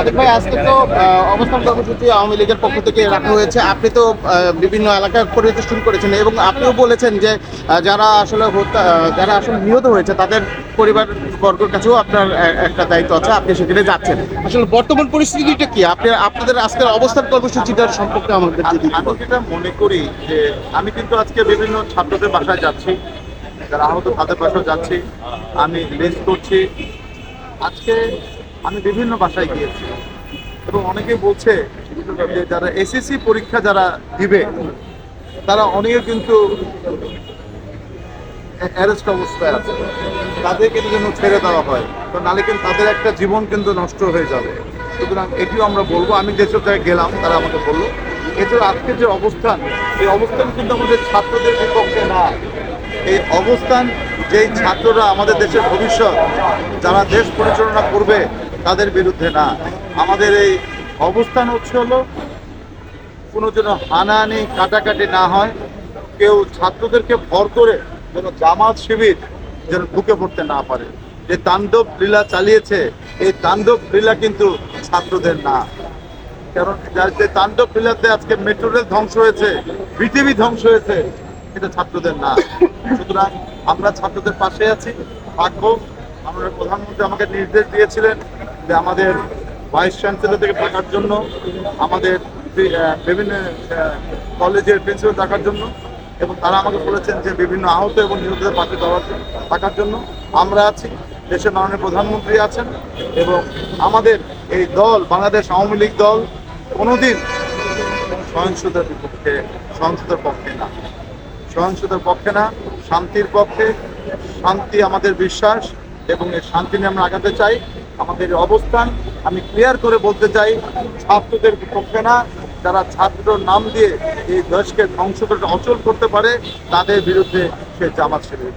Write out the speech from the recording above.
আদিক ভাই আজকে তো অবস্থান কর্মসূচি আওয়ামী লীগের পক্ষ থেকে রাখা হয়েছে। আপনি তো বিভিন্ন এলাকায় পরিদর্শন করেছেন এবং আপনিও বলেছেন যে যারা আসলে যারা আসলে নিহত হয়েছে তাদের পরিবার বর্গের কাছেও আপনার একটা দায়িত্ব আছে আপনি সেখানে যাচ্ছেন। আসলে বর্তমান পরিস্থিতিটা কি? আপনি আপনাদের আজকের অবস্থান কর্মসূচিটার সম্পর্কে আমাদের আমি যদি আমি যেটা মনে করি যে আমি কিন্তু আজকে বিভিন্ন ছাত্রদের বাসায় যাচ্ছি যারা আহত তাদের বাসায় যাচ্ছি। আমি লিস্ট করছি। আজকে আমি বিভিন্ন বাসায় গিয়েছি। এবং অনেকে বলছে যে যারা এসএসসি পরীক্ষা যারা দিবে, তারা অনেকে কিন্তু অ্যারেস্ট অবস্থায় আছে। তাদেরকে যেন ছেড়ে দেওয়া হয়, তো নালে কিন্তু তাদের একটা জীবন কিন্তু নষ্ট হয়ে যাবে। সুতরাং এটিও আমরা বলব। আমি যেসব জায়গায় গেলাম, তারা আমাকে বলল। এছাড়া আজকে যে অবস্থান, এই অবস্থান কিন্তু আমাদের ছাত্রদের বিপক্ষে না। এই অবস্থান যেই ছাত্ররা আমাদের দেশের ভবিষ্যৎ, যারা দেশ পরিচালনা করবে, তাদের বিরুদ্ধে না। আমাদের এই অবস্থান হচ্ছে হলো, কোনো যেন হানাহানি, কাটাকাটি না হয়, কেউ ছাত্রদেরকে ভর করে যেন জামাত শিবির যেন ঢুকে পড়তে না পারে। যে তাণ্ডব লীলা চালিয়েছে, এই তাণ্ডব লীলা কিন্তু ছাত্রদের না। কারণ যে তাণ্ডব লীলাতে আজকে মেট্রো রেল ধ্বংস হয়েছে, পৃথিবী ধ্বংস হয়েছে এটা ছাত্রদের না। সুতরাং আমরা ছাত্রদের পাশে আছি। থাকব আমাদের প্রধানমন্ত্রী আমাকে নির্দেশ দিয়েছিলেন যে আমাদের ভাইস চ্যান্সেলর থেকে থাকার জন্য, আমাদের বিভিন্ন কলেজের প্রিন্সিপাল থাকার জন্য এবং তারা আমাকে বলেছেন যে বিভিন্ন আহত এবং নিহতদের পাশে দেওয়ার থাকার জন্য আমরা আছি। দেশের মাননীয় প্রধানমন্ত্রী আছেন এবং আমাদের এই দল, বাংলাদেশ আওয়ামী লীগ দল কোনোদিন সহিংসতার বিপক্ষে, সহিংসতার পক্ষে না। সহিংসতার পক্ষে না, শান্তির পক্ষে। শান্তি আমাদের বিশ্বাস এবং এই শান্তি নিয়ে আমরা আগাতে চাই। আমাদের অবস্থান আমি ক্লিয়ার করে বলতে চাই, ছাত্রদের পক্ষে না, যারা ছাত্র নাম দিয়ে এই দেশকে ধ্বংস করে অচল করতে পারে, তাদের বিরুদ্ধে সে জামাত শিবির